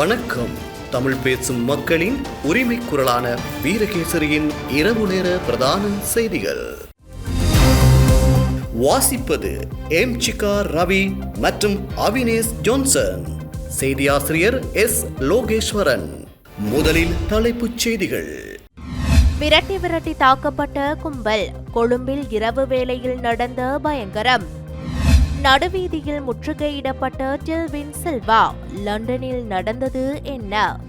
வணக்கம். தமிழ் பேசும் மக்களின் உரிமை குரலான வீரகேசரியின் இரவு நேர பிரதான செய்திகள். வாசிப்பது எம் சிகா ரவி மற்றும் அவினேஷ் ஜோன்சன். செய்தியாசிரியர் எஸ் லோகேஸ்வரன். முதலில் தலைப்புச் செய்திகள். விரட்டி விரட்டி தாக்கப்பட்ட கும்பல். கொழும்பில் இரவு வேளையில் நடந்த பயங்கரம். நடுவீதியில் முற்றுகையிடப்பட்ட டில்வின் செல்வா லண்டனில் நடந்தது என்ன?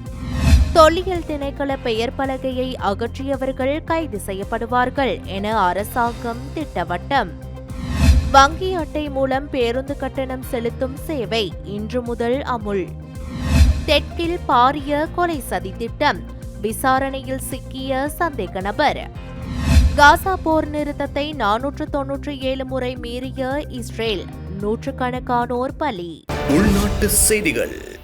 தொல்லியல் திணைக்கள பெயர் பலகையை அகற்றியவர்கள் கைது செய்யப்படுவார்கள் என அரசாங்கம் திட்டவட்டம். வங்கி அட்டை மூலம் பேருந்து கட்டணம் செலுத்தும் சேவை இன்று முதல் அமுல். தெற்கில் பாரிய கொலை சதி திட்டம் விசாரணையில் சிக்கிய சந்தேக நபர். காசா போர் நிறுத்தத்தை நானூற்று தொன்னூற்றி ஏழு முறை மீறிய இஸ்ரேல். நூற்றுக்கணக்கானோர் பலி. உள்நாட்டு செய்திகள்.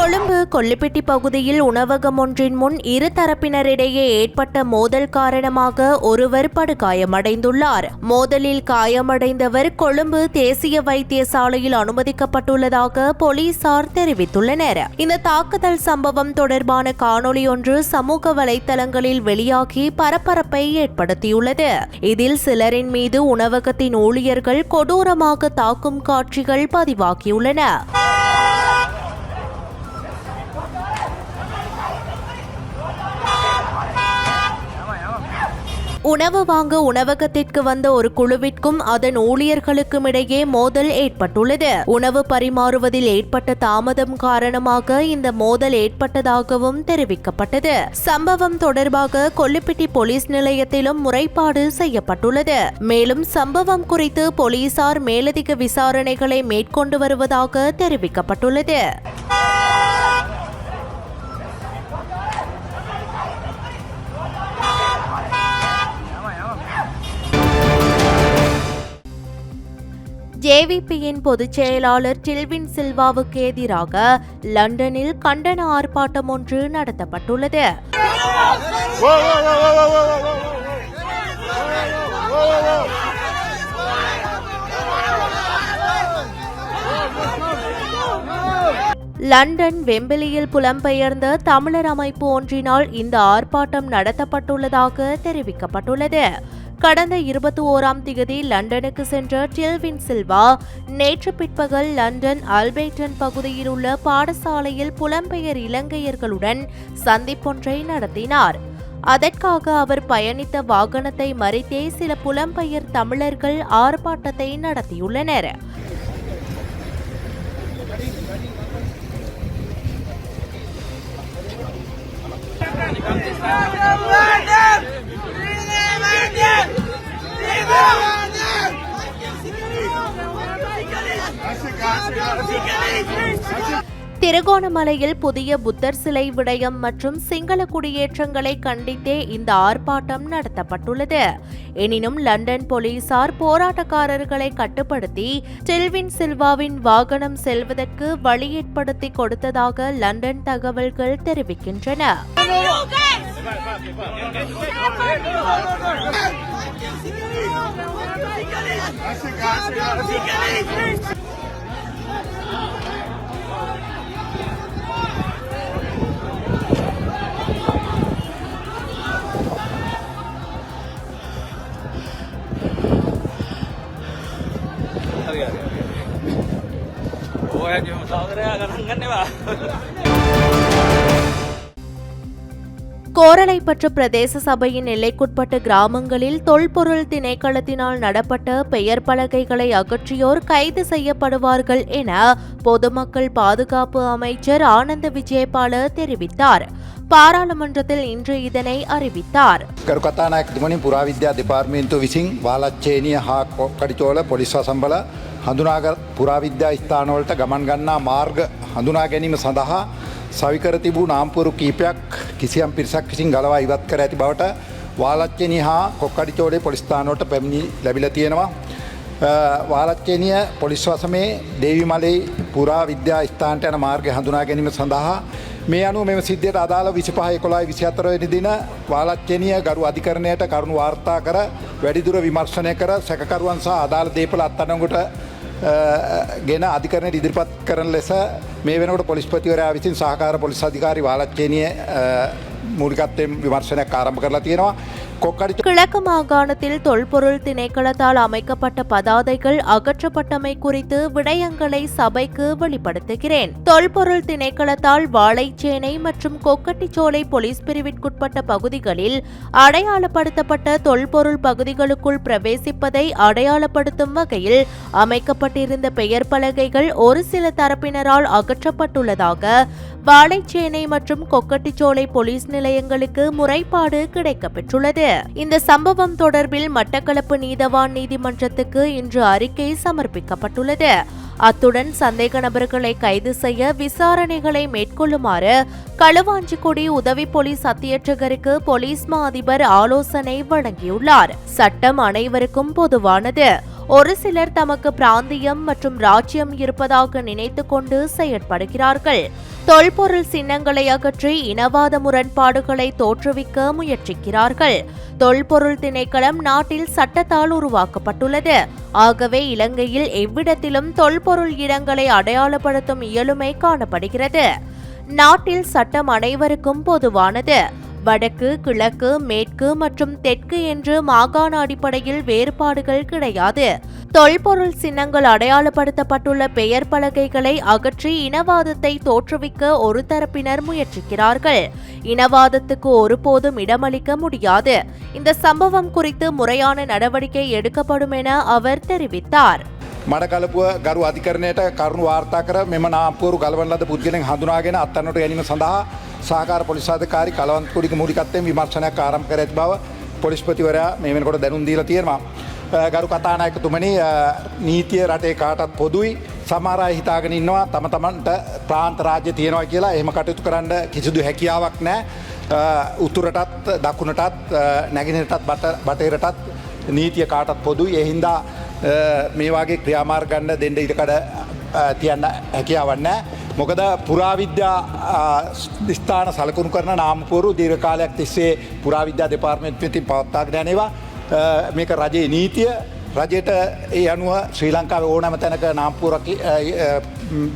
கொழும்பு கொல்லிப்பட்டி பகுதியில் உணவகம் ஒன்றின் முன் இரு தரப்பினரிடையே ஏற்பட்ட மோதல் காரணமாக ஒருவர் படுகாயமடைந்துள்ளார். மோதலில் காயமடைந்தவர் கொழும்பு தேசிய வைத்தியசாலையில் அனுமதிக்கப்பட்டுள்ளதாக போலீசார் தெரிவித்துள்ளனர். இந்த தாக்குதல் சம்பவம் தொடர்பான காணொலி ஒன்று சமூக வலைதளங்களில் வெளியாகி பரபரப்பை ஏற்படுத்தியுள்ளது. இதில் சிலரின் மீது உணவகத்தின் ஊழியர்கள் கொடூரமாக தாக்கும் காட்சிகள் பதிவாகியுள்ளன. உணவு வாங்க உணவகத்திற்கு வந்த ஒரு குழுவிற்கும் அதன் ஊழியர்களுக்கும் இடையே மோதல் ஏற்பட்டுள்ளது. உணவு பரிமாறுவதில் ஏற்பட்ட தாமதம் காரணமாக இந்த மோதல் ஏற்பட்டதாகவும் தெரிவிக்கப்பட்டது. சம்பவம் தொடர்பாக கொல்லுப்பிட்டி போலீஸ் நிலையத்திலும் முறைப்பாடு செய்யப்பட்டுள்ளது. மேலும் சம்பவம் குறித்து போலீசார் மேலதிக விசாரணைகளை மேற்கொண்டு வருவதாக தெரிவிக்கப்பட்டுள்ளது. ஜேவிபியின் பொதுச் செயலாளர் டில்வின் சில்வாவுக்கு எதிராக லண்டனில் கண்டன ஆர்ப்பாட்டம் ஒன்று நடத்தப்பட்டுள்ளது. லண்டன் வெம்பிலியில் புலம்பெயர்ந்த தமிழர் அமைப்பு ஒன்றினால் இந்த ஆர்ப்பாட்டம் நடத்தப்பட்டுள்ளதாக தெரிவிக்கப்பட்டுள்ளது. கடந்த இருபத்தி ஓராம் தேதி லண்டனுக்கு சென்ற டில்வின் சில்வா நேற்று பிற்பகல் லண்டன் அல்பேட்டன் பகுதியில் உள்ள பாடசாலையில் புலம்பெயர் இலங்கையர்களுடன் சந்திப்பொன்றை நடத்தினார். அதற்காக அவர் பயணித்த வாகனத்தை மறித்தே சில புலம்பெயர் தமிழர்கள் ஆர்ப்பாட்டத்தை நடத்தியுள்ளனர். Açık, açık, açık. திருகோணமலையில் புதிய புத்தர் சிலை விடயம் மற்றும் சிங்கள குடியேற்றங்களை கண்டித்தே இந்த ஆர்ப்பாட்டம் நடத்தப்பட்டுள்ளது. எனினும் லண்டன் போலீசார் போராட்டக்காரர்களை கட்டுப்படுத்தி டெல்வின் சில்வாவின் வாகனம் செல்வதற்கு வழி ஏற்படுத்தி கொடுத்ததாக லண்டன் தகவல்கள் தெரிவிக்கின்றன. கைப்பற்ற பிரதேச சபையின் எல்லைக்குட்பட்ட கிராமங்களில் தொல்பொருள் திணைக்களத்தினால் நடப்பட்ட பெயர் பலகைகளை அகற்றியோர் கைது செய்யப்படுவார்கள் என பொதுமக்கள் பாதுகாப்பு அமைச்சர் ஆனந்த விஜயபால தெரிவித்தார். பாராளுமன்றத்தில் இன்று இதனை அறிவித்தார். கருக்கத்தான புராவித்யா டிபார்ட்மெண்ட் விசிங் வாலச்சேனி ஹா கடிச்சோல போலீஸ் சம்பள වසම්බල හඳුනාග පුරාවිද්‍යා ස්ථානවලට ගමන් ගන්නා මාර්ග හඳුනා ගැනීම සඳහා සවිකර තිබූ නාම්පුරු කීපයක් කිසියම් පිරිසක් විසින් ගලවා ඉවත් කර ඇති බවට වාලච්චනි හා කොක්කඩිචෝඩේ පොලිස්ථානෝට පැමිණි ලැබිල තියෙනවා. වාලච්චේනිය පොලිස් වසමේ දේවි මලේ පුරා විද්‍යා ස්ථාන්ට යන මාර්ග හඳුනා ගැනීම සඳහා මේ අනු මෙම සිද්ධයට අදාළ විසිපහ කොලායි විසි අතරවනි දින වාලච්චනිය ගරු අධිකරණයට කරුණු වාර්තා කර වැඩිදුර විමර්ශනය කර සැකරුවන් සහ අදාළ දේපල අත්තනගුට ගෙන අධිකරණයට ඉදිරිපත් කරන ලෙස මේ වෙනකොට පොලිස්පතිවරයා විසින් සහකාර පොලිස් අධිකාරි වාලච්චේනිය මූලිකත්වයෙන් විමර්ශනයක් ආරම්භ කරලා තියෙනවා කොක්කඩි கிழக்கு மாகாணத்தில் தொல்பொருள் திணைக்களத்தால் அமைக்கப்பட்ட பதாதைகள் அகற்றப்பட்டமை குறித்து விடயங்களை சபைக்கு வெளிப்படுத்துகிறேன் தொல்பொருள் திணைக்களத்தால் வாழைச்சேனை மற்றும் கொக்கட்டிச்சோலை போலீஸ் பிரிவிற்குட்பட்ட பகுதிகளில் அடையாளப்படுத்தப்பட்ட தொல்பொருள் பகுதிகளுக்குள் பிரவேசிப்பதை அடையாளப்படுத்தும் வகையில் அமைக்கப்பட்டிருந்த பெயர் பலகைகள் ஒரு சில தரப்பினரால் அகற்றப்பட்டுள்ளதாக வாழைச்சேனை மற்றும் கொக்கட்டிச்சோலை போலீஸ் நிலையங்களுக்கு முறைப்பாடு கிடைக்கப்பெற்றுள்ளது. இந்த சம்பவம் தொடர்பில் மட்டக்களப்பு நீதவான் நீதிமன்றத்துக்கு இன்று அறிக்கை சமர்ப்பிக்கப்பட்டுள்ளது. அத்துடன் சந்தேக நபர்களை கைது செய்ய விசாரணைகளை மேற்கொள்ளுமாறு களுவாஞ்சிக்குடி உதவி போலீஸ் அத்தியட்சகருக்கு போலீஸ் மா அதிபர் ஆலோசனை வழங்கியுள்ளார். சட்டம் அனைவருக்கும் பொதுவானது. ஒரு சிலர் தமக்கு பிராந்தியம் மற்றும் ராஜ்யம் இருப்பதாக நினைத்து கொண்டு செயற்படுகிறார்கள். தொல்பொருள் சின்னங்களை அகற்றி இனவாத முரண்பாடுகளை தோற்றுவிக்க முயற்சிக்கிறார்கள். தொல்பொருள் திணைக்களம் நாட்டில் சட்டத்தால் உருவாக்கப்பட்டுள்ளது. ஆகவே இலங்கையில் எவ்விடத்திலும் தொல்பொருள் இடங்களை அடையாளப்படுத்தும் இயலுமை காணப்படுகிறது. நாட்டில் சட்டம் அனைவருக்கும் பொதுவானது. வடக்கு கிழக்கு மேற்கு மற்றும் தெற்கு என்று மாகாண அடிப்படையில் வேறுபாடுகள் கிடையாது தொல்பொருள் சின்னங்கள் அடையாளப்படுத்தப்பட்டுள்ள பெயர் பலகைகளை அகற்றி இனவாதத்தை தோற்றுவிக்க ஒரு தரப்பினர் முயற்சிக்கிறார்கள் இனவாதத்துக்கு ஒருபோதும் இடமளிக்க முடியாது இந்த சம்பவம் குறித்து முறையான நடவடிக்கை எடுக்கப்படும் என அவர் தெரிவித்தார் මඩකලපුව ගරු අධිකරණයට කරුණු වාර්තා කර මෙම නාපුවරු ගලවන ලද පුද්ගලෙන් හඳුනාගෙන අත්තන්නට ගැනීම සඳහා සාකාර පොලිසාධකාරි කලවන්තකුඩික මූලිකත්වයෙන් විමර්ශනයක් ආරම්භ කර ඇති බව පොලිස්පතිවරයා මේ වෙනකොට දැනුම් දීලා තියෙනවා. අ, ගරු කතානායකතුමනි අ, නීතිය රටේ කාටත් පොදුයි. සමහර අය හිතාගෙන ඉන්නවා තම තමන්ට ප්‍රාන්ත රාජ්‍ය තියෙනවා කියලා. එහෙම කටයුතු කරන්න කිසිදු හැකියාවක් නෑ අ, උතුරටත් දකුණටත් අ, නැගෙනටත් බටහිරටත් නීතිය කාටත් පොදුයි. එහින්දා අ, මේ වගේ ක්‍රියාමාර් ගන්න දෙන්න ඉඩකඩ අ, තියන්න හැකියාවන්න මොකද පුරාවිද්‍යා අ, ස්ථාන සලකුණු කරන නාමපුරු දීර්ඝකාලයක් තිස්සේ පුරාවිද්‍යා දෙපාර්මෙන්ත්තින් පවත්තාගෙන යනවා අ, මේක රජයේ නීතිය රජයට ඒ අනුව ශ්‍රී ලංකාව ඕනෑම තැනක නාම්පුරක්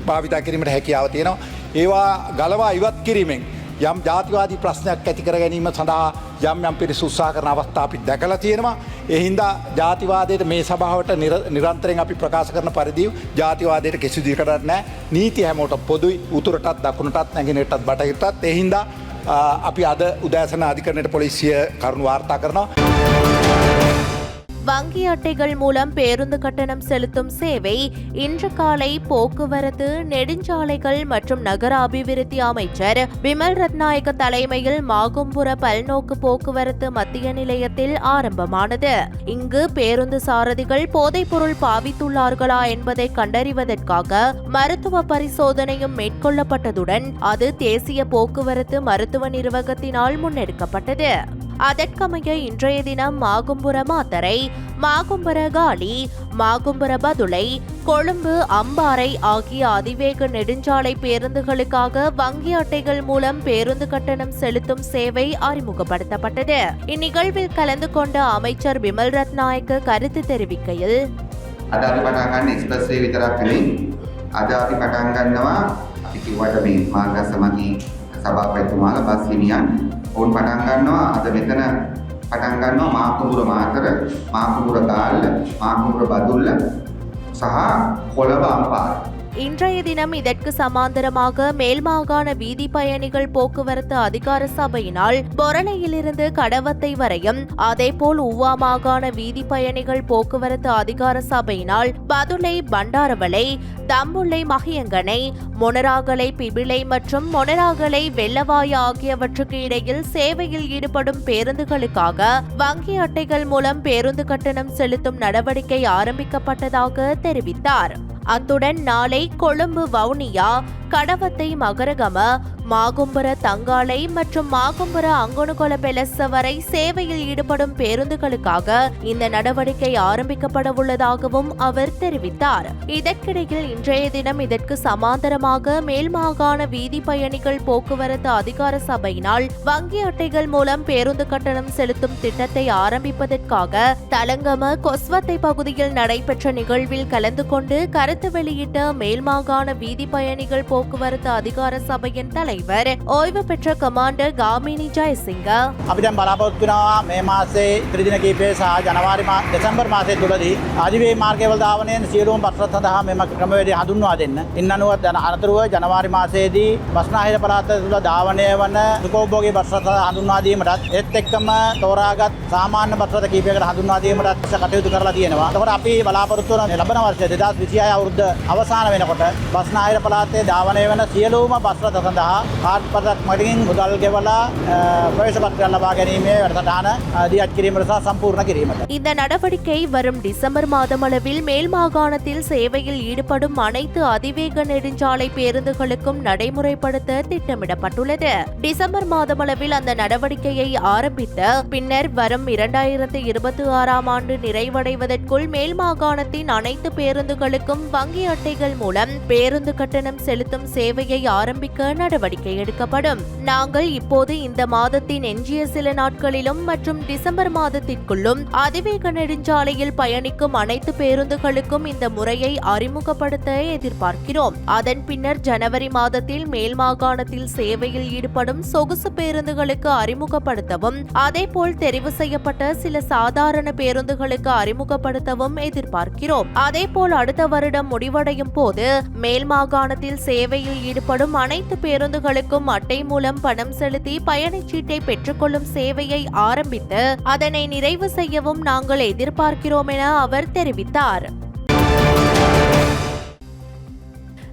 භාවිතා කිරීමට හැකියාව තියෙනවා. ඒවා ගලවා ඉවත් කිරීමෙන් යම් ජාතිවාදී ප්‍රශ්නයක් ඇතිකර ගැනීම සඳහා යම් යම් පිරි සුත්සා කරන අවස්ථා අපි දැකලා තියෙනවා. එහින්දා ජාතිවාදයට මේ සභාවට නිර- නිරන්තරයෙන් අපි ප්‍රකාශ කරන පරිදිව ජාතිවාදයට කිසිදිකටත් නෑ නීති හැමෝට පොදුයි උතුරටත් දකුණටත් නැගෙනටත් බටහිරටත් එහින්දා අ, අපි අද උදෑසන අධිකරණයට පොලිසිය කරුණු වාර්තා කරනවා. வங்கி அட்டைகள் மூலம் பேருந்து கட்டணம் செலுத்தும் சேவை இன்று காலை போக்குவரத்து நெடுஞ்சாலைகள் மற்றும் நகர அபிவிருத்தி அமைச்சர் விமல் ரத்நாயக்க தலைமையில் மாகும்புர பல்நோக்கு போக்குவரத்து மத்திய நிலையத்தில் ஆரம்பமானது. இங்கு பேருந்து சாரதிகள் போதைப்பொருள் பாவித்துள்ளார்களா என்பதை கண்டறிவதற்காக மருத்துவ பரிசோதனையும் மேற்கொள்ளப்பட்டதுடன் அது தேசிய போக்குவரத்து மருத்துவ நிர்வாகத்தினால் முன்னெடுக்கப்பட்டது. அதற்கமைய இன்றைய தினம் மாகும்புர மாத்தரை மாகும்புர காலி மாகும்புர பதுளை கொழும்பு அம்பாறை ஆகிய அதிவேக நெடுஞ்சாலை பேருந்துகளுக்காக வங்கி அட்டைகள் மூலம் பேருந்து கட்டணம் செலுத்தும் சேவை அறிமுகப்படுத்தப்பட்டது இந்நிகழ்வில் கலந்து கொண்ட அமைச்சர் பிமல் ரத்நாயக்க கருத்து தெரிவிக்கையில் අද අපි පටන් ගන්න එක්ස්ප්‍රස් වේ විතරක් නෙවෙයි. අද අපි පටන් ගන්නවා අපි කිව්වට මේ මාර්ග සමගි සභාපතිතුමාලා බස් හිමියන් ඔවුන් පටන් ගන්නවා. අද මෙතන පටන් ගන්නවා මාකුඹුර මාතර මාකුඹුර ගාල්ල මාකුඹුර බදුල්ල සහ කොළඹ අම්පාර. இன்றைய தினம் இதற்கு சமாந்தரமாக மேல் மாகாண வீதி பயணிகள் போக்குவரத்து அதிகார சபையினால் பொரணையிலிருந்து கடவத்தை வரையும் அதேபோல் உவா மாகாண வீதி பயணிகள் போக்குவரத்து அதிகார சபையினால் பதுளை பண்டாரவளை தம்புள்ளை மகியங்கனை மொனராகலை பிபிளை மற்றும் மொனராகலை வெள்ளவாய ஆகியவற்றுக்கு இடையில் சேவையில் ஈடுபடும் பேருந்துகளுக்காக வங்கி அட்டைகள் மூலம் பேருந்து கட்டணம் செலுத்தும் நடவடிக்கை ஆரம்பிக்கப்பட்டதாக தெரிவித்தார். அத்துடன் நாளை கொழும்பு வவுனியா கடவத்தை மகரகம மாகும்புர தங்காலை மற்றும் மாகும்புர அங்கனுகொல பெலச வரை சேவையில் ஈடுபடும் பேருந்துகளுக்காக இந்த நடவடிக்கை ஆரம்பிக்கப்படவுள்ளதாகவும் அவர் தெரிவித்தார். இதற்கிடையில் இன்றைய தினம் இதற்கு சமாந்தரமாக மேல் மாகாண வீதி பயணிகள் போக்குவரத்து அதிகார சபையினால் வங்கி அட்டைகள் மூலம் பேருந்து கட்டணம் செலுத்தும் திட்டத்தை ஆரம்பிப்பதற்காக தலங்கம கொஸ்வத்தை பகுதியில் நடைபெற்ற நிகழ்வில் கலந்து கொண்டு கருத்து வெளியிட்ட மேல் மாகாண வீதி பயணிகள் போ போக்குவரத்து அதிகார சபையின் தலைவர் ஓய்வு பெற்ற கமாண்டர் காமினி ஜெயசிங்க අපි දැන් බලාපොරොත්තු වෙනවා මේ මාසේ ත්‍රිදින කීපය සහ ජනවාරි මා දෙසැම්බර් මාසය තුලදී අධිවේ මාර්ගවල ධාවනයෙන් සියලුම බස් රථ සඳහා මෙම ක්‍රමවේදය හඳුන්වා දෙන්න. ඉන් අනුව දැන් අනතුරුව ජනවාරි මාසයේදී බස්නාහිර පළාත තුල ධාවනය වන සුඛෝභෝගී බස් රථ හඳුන්වා දීමටත් ඒත් එක්කම තෝරාගත් සාමාන්‍ය බස් රථ කීපයකට හඳුන්වා දීමටත් කටයුතු කරලා තියෙනවා. එතකොට අපි බලාපොරොත්තු වන ලබන වර්ෂය 2026 අවුරුද්ද අවසාන වෙනකොට බස්නාහිර පළාතේ ධාවනය වන සියලුම බස් රථ සඳහා කාඩ් පතක් මගින් මුදල් ගෙවලා ප්‍රවේශ පත්‍රයක් ලබා ගැනීමේ වැඩසටහන දියත් කිරීමට සහ සම්පූර්ණ කිරීමට. இந்த நடவடிக்கை வரும் டிசம்பர் மாதமளவில் மேல் மாகாணத்தில் சேவையில் ஈடுபடும் அனைத்து அதிவேக நெடுஞ்சாலை பேருந்துகளுக்கும் நடைமுறைப்படுத்த திட்டமிடப்பட்டுள்ளது டிசம்பர் மாதமளவில் அந்த நடவடிக்கையை ஆரம்பித்து பின்னர் வரும் இரண்டாயிரத்து இருபத்தி ஆறாம் ஆண்டு நிறைவடைவதற்குள் மேல் மாகாணத்தின் அனைத்து பேருந்துகளுக்கும் வங்கி அட்டைகள் மூலம் பேருந்து கட்டணம் செலுத்தும் சேவையை ஆரம்பிக்க நடவடிக்கை எடுக்கப்படும். நாங்கள் இப்போது இந்த மாதத்தின் எஞ்சிய சில நாட்களிலும் மற்றும் டிசம்பர் மாதத்திற்குள்ளும் அதிவேக நெடுஞ்சாலையில் பயணிக்கும் அனைத்து பேருந்துகளுக்கும் இந்த முறையை அறிமுகப்படுத்த எதிர்பார்க்கிறோம். அதன் பின்னர் ஜனவரி மாதத்தில் மேல் மாகாணத்தில் சேவையில் ஈடுபடும் சொகுசு பேருந்துகளுக்கு அறிமுகப்படுத்தவும் அதேபோல் தெரிவு செய்யப்பட்ட சில சாதாரண பேருந்துகளுக்கு அறிமுகப்படுத்தவும் எதிர்பார்க்கிறோம். அதேபோல் அடுத்த வருடம் முடிவடையும் போது மேல் மாகாணத்தில் சேவை சேவையில் ஈடுபடும் அனைத்து பேருந்துகளுக்கும் அட்டை மூலம் பணம் செலுத்தி பயணச்சீட்டை பெற்றுக்கொள்ளும் சேவையை ஆரம்பித்து அதனை நிறைவு செய்யவும் நாங்கள் எதிர்பார்க்கிறோம் என அவர் தெரிவித்தார்.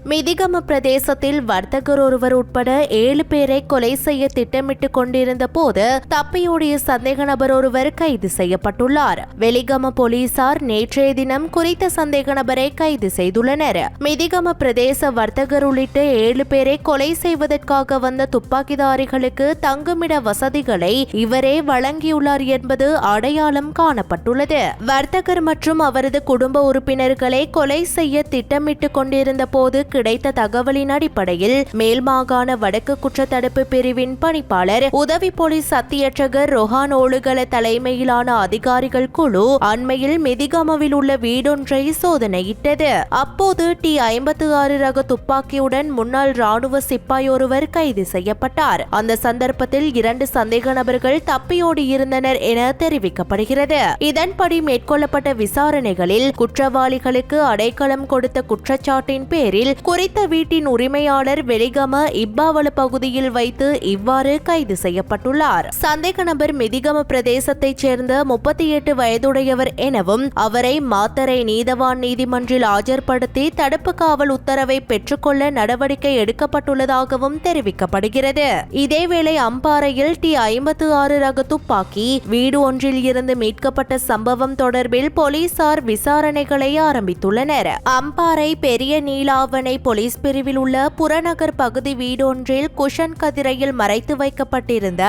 மிதிகம பிரதேசத்தில் வர்த்தகர் ஒருவர் உட்பட ஏழு பேரை கொலை செய்ய திட்டமிட்டுக் கொண்டிருந்த போது தப்பியோடிய சந்தேக நபர் ஒருவர் கைது செய்யப்பட்டுள்ளார். வெளிகம போலீசார் நேற்றைய தினம் குறித்த சந்தேக நபரை கைது செய்துள்ளனர். மிதிகம பிரதேச வர்த்தகர் உள்ளிட்ட ஏழு பேரை கொலை செய்வதற்காக வந்த துப்பாக்கிதாரிகளுக்கு தங்குமிட வசதிகளை இவரே வழங்கியுள்ளார் என்பது அடையாளம் காணப்பட்டுள்ளது. வர்த்தகர் மற்றும் அவரது குடும்ப உறுப்பினர்களை கொலை செய்ய திட்டமிட்டுக் கொண்டிருந்த போது கிடைத்த தகவலின் அடிப்படையில் மேல் மாகாண வடக்கு குற்றத்தடுப்பு பிரிவின் பணிப்பாளர் உதவி போலீஸ் சத்தியட்சகர் ரொஹான் ஓழுகல தலைமையிலான அதிகாரிகள் குழு அண்மையில் மிதிகமவில் உள்ள வீடொன்றை சோதனையிட்டது. அப்போது டி ஐம்பத்து ஆறு ரக துப்பாக்கியுடன் முன்னாள் ராணுவ சிப்பாய் ஒருவர் கைது செய்யப்பட்டார். அந்த சந்தர்ப்பத்தில் இரண்டு சந்தேக நபர்கள் தப்பியோடி இருந்தனர் என தெரிவிக்கப்படுகிறது. இதன்படி மேற்கொள்ளப்பட்ட விசாரணைகளில் குற்றவாளிகளுக்கு அடைக்கலம் கொடுத்த குற்றச்சாட்டின் பேரில் குறித்த வீட்டின் உரிமையாளர் வெலிகம இப்பாவல பகுதியில் வைத்து இவ்வாறு கைது செய்யப்பட்டுள்ளார். சந்தேக நபர் மிதிகம பிரதேசத்தைச் சேர்ந்த முப்பத்தி எட்டு வயதுடையவர் எனவும் அவரை மாத்தரை நீதவான் நீதிமன்றில் ஆஜர்படுத்தி தடுப்பு காவல் உத்தரவை பெற்றுக்கொள்ள நடவடிக்கை எடுக்கப்பட்டுள்ளதாகவும் தெரிவிக்கப்படுகிறது. இதேவேளை அம்பாறையில் டி ஐம்பத்து ஆறு ரக துப்பாக்கி வீடு ஒன்றில் இருந்து மீட்கப்பட்ட சம்பவம் தொடர்பில் போலீசார் விசாரணைகளை ஆரம்பித்துள்ளனர். அம்பாறை பெரிய நீலாவணை போலீஸ் பிரிவில் உள்ள புறநகர் பகுதி வீடொன்றில் குஷன் கதிரையில் மறைத்து வைக்கப்பட்டிருந்த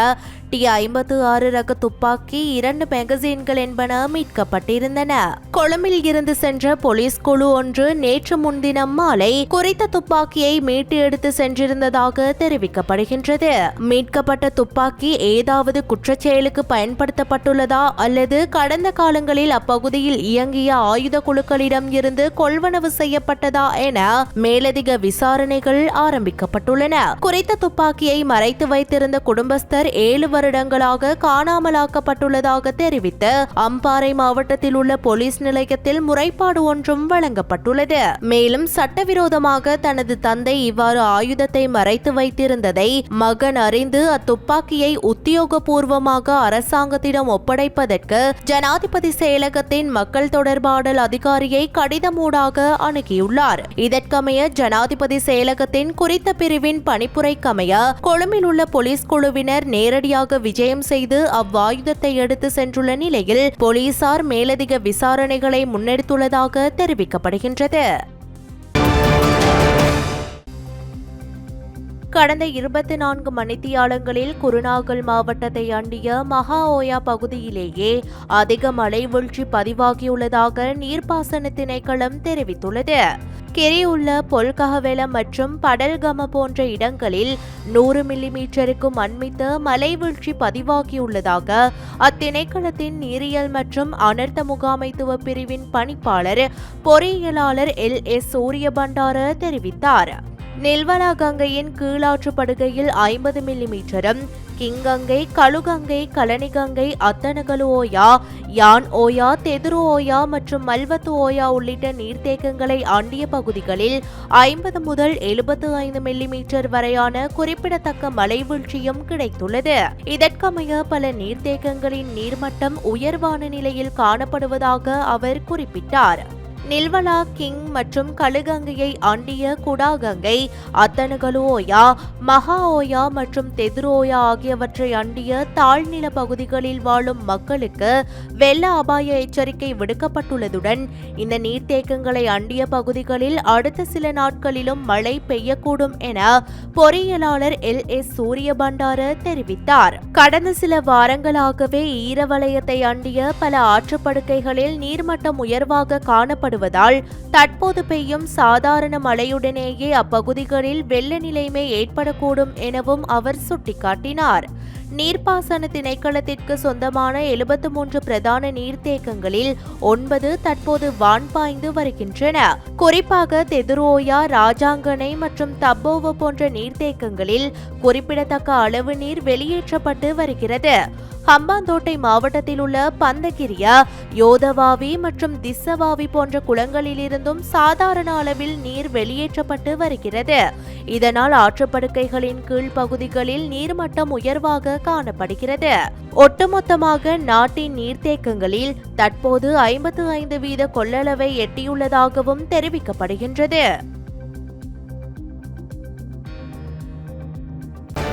டி ஐம்பத்து ஆறு ரக துப்பாக்கி இரண்டு மேகசீன்கள் என்பன மீட்கப்பட்டிருந்தன. கொழும்பில் இருந்து சென்ற போலீஸ் குழு ஒன்று நேற்று முன்தினம் மாலை குறித்த துப்பாக்கியை மீட்டு எடுத்து சென்றிருந்ததாக தெரிவிக்கப்படுகின்றது. மீட்கப்பட்ட துப்பாக்கி ஏதாவது குற்றச்செயலுக்கு பயன்படுத்தப்பட்டுள்ளதா அல்லது கடந்த காலங்களில் அப்பகுதியில் இயங்கிய ஆயுத குழுக்களிடம் இருந்து கொள்வனவு செய்யப்பட்டதா என மேலதிக விசாரணைகள் ஆரம்பிக்கப்பட்டுள்ளன. குறித்த துப்பாக்கியை மறைத்து வைத்திருந்த குடும்பஸ்தர் ஏழு வருடங்களாக காணாமலாக்கப்பட்டுள்ளதாக தெரிவித்து அம்பாறை மாவட்டத்தில் உள்ள போலீஸ் நிலையத்தில் முறைப்பாடு ஒன்றும் வழங்கப்பட்டுள்ளது மேலும் சட்டவிரோதமாக தனது தந்தை இவ்வாறு ஆயுதத்தை மறைத்து வைத்திருந்ததை மகன் அறிந்து அத்துப்பாக்கியை உத்தியோகபூர்வமாக அரசாங்கத்திடம் ஒப்படைப்பதற்கு ஜனாதிபதி செயலகத்தின் மக்கள் தொடர்பாடல் அதிகாரியை கடிதமூடாக அணுகியுள்ளார் இதற்கமைய ஜனாதிபதி செயலகத்தின் குறித்த பிரிவின் பணிப்புரைக்கமைய கொழும்பில் உள்ள போலீஸ் குழுவினர் நேரடியாக விஜயம் செய்து அவ்வாயுதத்தை எடுத்து சென்றுள்ள நிலையில் போலீசார் மேலதிக விசாரணைகளை முன்னெடுத்துள்ளதாக தெரிவிக்கப்படுகின்றது. கடந்த இருபத்தி நான்கு மணித்தியாலங்களில் குருநாகல் மாவட்டத்தை அண்டிய மகா ஓயா பகுதியிலேயே அதிக மழை வீழ்ச்சி பதிவாகியுள்ளதாக நீர்ப்பாசன திணைக்களம் தெரிவித்துள்ளது. கெரியுள்ள பொல்கஹவெல மற்றும் படல்கம போன்ற இடங்களில் நூறு மில்லிமீட்டருக்கும் அண்மித்த மலைவீழ்ச்சி பதிவாகியுள்ளதாக அத்திணைக்களத்தின் நீரியல் மற்றும் அனர்த்த முகாமைத்துவ பிரிவின் பணிப்பாளர் பொறியியலாளர் எல் எஸ் சூரியபண்டார தெரிவித்தார். நெல்வலா கங்கையின் கீழாற்று படுகையில் ஐம்பது மில்லிமீட்டரும் கிங்கங்கை கழுகங்கை கலனிகங்கை அத்தனகலு ஓயா யான் ஓயா தெதுரு ஓயா மற்றும் மல்வத்து ஓயா உள்ளிட்ட நீர்த்தேக்கங்களை ஆண்டிய பகுதிகளில் ஐம்பது முதல் எழுபத்து ஐந்து மில்லிமீட்டர் வரையான குறிப்பிடத்தக்க மலைவீழ்ச்சியும் கிடைத்துள்ளது. இதற்கமைய பல நீர்த்தேக்கங்களின் நீர்மட்டம் உயர்வான நிலையில் காணப்படுவதாக அவர் குறிப்பிட்டார். நில்வலா கிங் மற்றும் கழுகங்கையை ஆண்டிய குடாகங்கை அத்தனுகலு ஓயா மகா ஓயா மற்றும் தெதுரோயா ஆகியவற்றை அண்டிய தாழ்நில பகுதிகளில் வாழும் மக்களுக்கு வெள்ள அபாய எச்சரிக்கை விடுக்கப்பட்டுள்ளதுடன் இந்த நீர்த்தேக்கங்களை அண்டிய பகுதிகளில் அடுத்த சில நாட்களிலும் மழை பெய்யக்கூடும் என பொறியியலாளர் எல். எஸ். சூரியபண்டார தெரிவித்தார். கடந்த சில வாரங்களாகவே ஈரவலயத்தை அண்டிய பல ஆற்றுப்படுக்கைகளில் நீர்மட்டம் உயர்வாக காணப்படுவதால் தற்போது பெய்யும் சாதாரண மழையுடனேயே அப்பகுதிகளில் வெள்ள நிலைமை ஏற்படக்கூடும் எனவும் அவர் சுட்டிக்காட்டினார். நீர்ப்பாசன திணைக்களத்திற்கு சொந்தமான எழுபத்து மூன்று பிரதான நீர்த்தேக்கங்களில் ஒன்பது தற்போது வான் பாய்ந்து வருகின்றன. குறிப்பாக தெதுரோயா ராஜாங்கனை மற்றும் தப்போவ போன்ற நீர்த்தேக்கங்களில் குறிப்பிடத்தக்க அளவு நீர் வெளியேற்றப்பட்டு வருகிறது. ஹம்பாந்தோட்டை மாவட்டத்தில் உள்ள பந்தகிரியா யோதவாவி மற்றும் திஸ்ஸவாவி போன்ற குளங்களிலிருந்தும் சாதாரண அளவில் நீர் வெளியேற்றப்பட்டு வருகிறது. இதனால் ஆற்றுப்படுக்கைகளின் கீழ் பகுதிகளில் நீர்மட்டம் உயர்வாக காணப்படுகிறது. ஒட்டுமொத்தமாக நாட்டின் நீர்த்தேக்கங்களில் தற்போது ஐம்பத்து ஐந்து வீத கொள்ளளவை எட்டியுள்ளதாகவும் தெரிவிக்கப்படுகின்றது.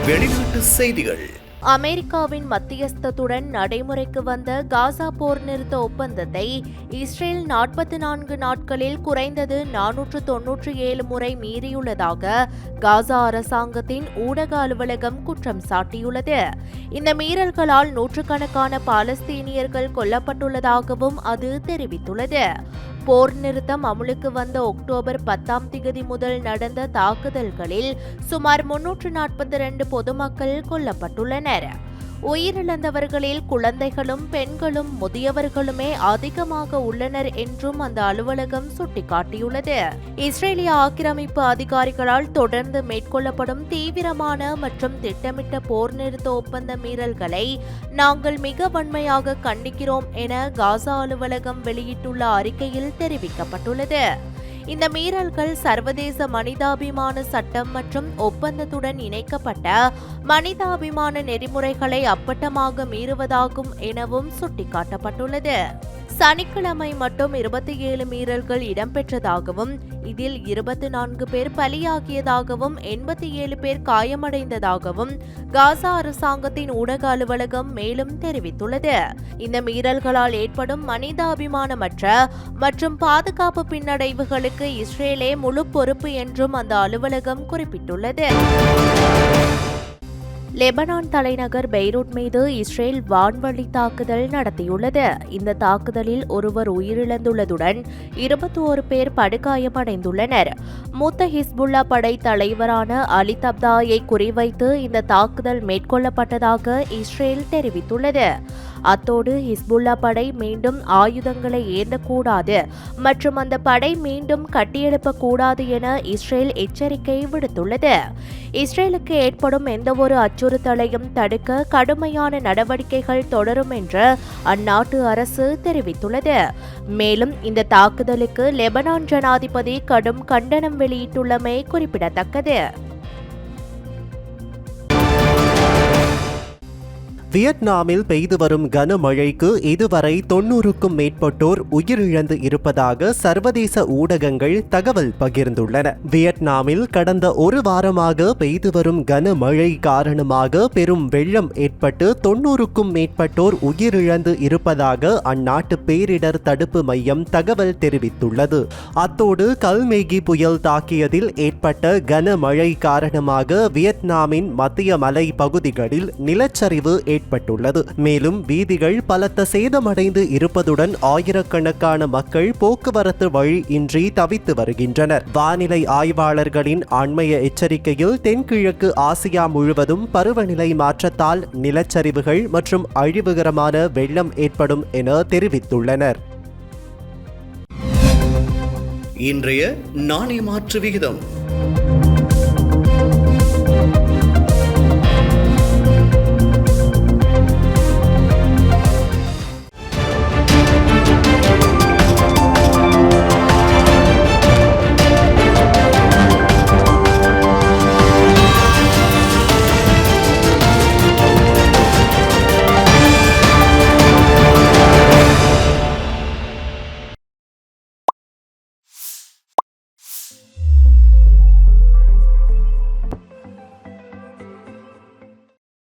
வெளிநாட்டு செய்திகள். அமெரிக்காவின் மத்தியஸ்தத்துடன் நடைமுறைக்கு வந்த காசா போர் நிறுத்த ஒப்பந்தத்தை இஸ்ரேல் நாற்பத்தி நான்கு நாட்களில் குறைந்தது நானூற்று தொன்னூற்றி ஏழு முறை மீறியுள்ளதாக காசா அரசாங்கத்தின் ஊடக அலுவலகம் குற்றம் சாட்டியுள்ளது. இந்த மீறல்களால் நூற்றுக்கணக்கான பாலஸ்தீனியர்கள் கொல்லப்பட்டுள்ளதாகவும் அது தெரிவித்துள்ளது. போர் நிறுத்தம் அமுலுக்கு வந்த அக்டோபர் பத்தாம் திகதி முதல் நடந்த தாக்குதல்களில் சுமார் முன்னூற்று நாற்பத்தி ரெண்டு பொதுமக்கள் கொல்லப்பட்டுள்ளனர். உயிரிழந்தவர்களில் குழந்தைகளும் பெண்களும் முதியவர்களுமே அதிகமாக உள்ளனர் என்றும் அந்த அலுவலகம் சுட்டிக்காட்டியுள்ளது. இஸ்ரேலிய ஆக்கிரமிப்பு அதிகாரிகளால் தொடர்ந்து மேற்கொள்ளப்படும் தீவிரமான மற்றும் திட்டமிட்ட போர் நிறுத்த ஒப்பந்த மீறல்களை நாங்கள் மிக வன்மையாக கண்டிக்கிறோம் என காசா அலுவலகம் வெளியிட்டுள்ள அறிக்கையில் தெரிவிக்கப்பட்டுள்ளது. இந்த மீறல்கள் சர்வதேச மனிதாபிமான சட்டம் மற்றும் ஒப்பந்தத்துடன் இணைக்கப்பட்ட மனிதாபிமான நெறிமுறைகளை அப்பட்டமாக மீறுவதாகும் எனவும் சுட்டிக்காட்டப்பட்டுள்ளது. சனிக்கிழமை மட்டும் இருபத்தி ஏழு மீறல்கள் இடம்பெற்றதாகவும் இதில் இருபத்தி நான்கு பேர் பலியாகியதாகவும் எண்பத்தி ஏழு பேர் காயமடைந்ததாகவும் காசா அரசாங்கத்தின் ஊடக அலுவலகம் மேலும் தெரிவித்துள்ளது. இந்த மீறல்களால் ஏற்படும் மனிதாபிமானமற்ற மற்றும் பாதுகாப்பு பின்னடைவுகளுக்கு இஸ்ரேலே முழு பொறுப்பு என்றும் அந்த அலுவலகம் குறிப்பிட்டுள்ளது. லெபனான் தலைநகர் பெய்ரூட் மீது இஸ்ரேல் வான்வழி தாக்குதல் நடத்தியுள்ளது. இந்த தாக்குதலில் ஒருவர் உயிரிழந்துள்ளதுடன் இருபத்தி ஓரு பேர் படுகாயமடைந்துள்ளனர். மூத்த ஹிஸ்புல்லா படை தலைவரான அலி தப்தாயை குறிவைத்து இந்த தாக்குதல் மேற்கொள்ளப்பட்டதாக இஸ்ரேல் தெரிவித்துள்ளது. அத்தோடு ஹிஸ்புல்லா படை மீண்டும் ஆயுதங்களை ஏந்தக்கூடாது மற்றும் அந்த படை மீண்டும் கட்டியெழுப்பக்கூடாது என இஸ்ரேல் எச்சரிக்கை விடுத்துள்ளது. இஸ்ரேலுக்கு ஏற்படும் எந்தவொரு அச்சுறுத்தலையும் தடுக்க கடுமையான நடவடிக்கைகள் தொடரும் என்று அந்நாட்டு அரசு தெரிவித்துள்ளது. மேலும் இந்த தாக்குதலுக்கு லெபனான் ஜனாதிபதி கடும் கண்டனம் வெளியிட்டுள்ளமை குறிப்பிடத்தக்கது. வியட்நாமில் பெய்து வரும் கனமழைக்கு இதுவரை தொன்னூறுக்கும் மேற்பட்டோர் உயிரிழந்து இருப்பதாக சர்வதேச ஊடகங்கள் தகவல் பகிர்ந்துள்ளன. வியட்நாமில் கடந்த ஒரு வாரமாக பெய்து வரும் கனமழை காரணமாக பெரும் வெள்ளம் ஏற்பட்டு தொன்னூறுக்கும் மேற்பட்டோர் உயிரிழந்து இருப்பதாக அந்நாட்டு பேரிடர் தடுப்பு மையம் தகவல் தெரிவித்துள்ளது. அத்தோடு கல்மேகி புயல் தாக்கியதில் ஏற்பட்ட கனமழை காரணமாக வியட்நாமின் மத்திய மலை பகுதிகளில் நிலச்சரிவு ஏற்பட்டுள்ளது மேலும் வீதிகள் பலத்த சேதமடைந்து இருப்பதுடன் ஆயிரக்கணக்கான மக்கள் போக்குவரத்து வழி இன்றி தவித்து வருகின்றனர். வானிலை ஆய்வாளர்களின் அண்மைய எச்சரிக்கையில் தென்கிழக்கு ஆசியா முழுவதும் பருவநிலை மாற்றத்தால் நிலச்சரிவுகள் மற்றும் அழிவுகரமான வெள்ளம் ஏற்படும் என தெரிவித்துள்ளனர். இன்றைய நாணய மாற்று விகிதம்.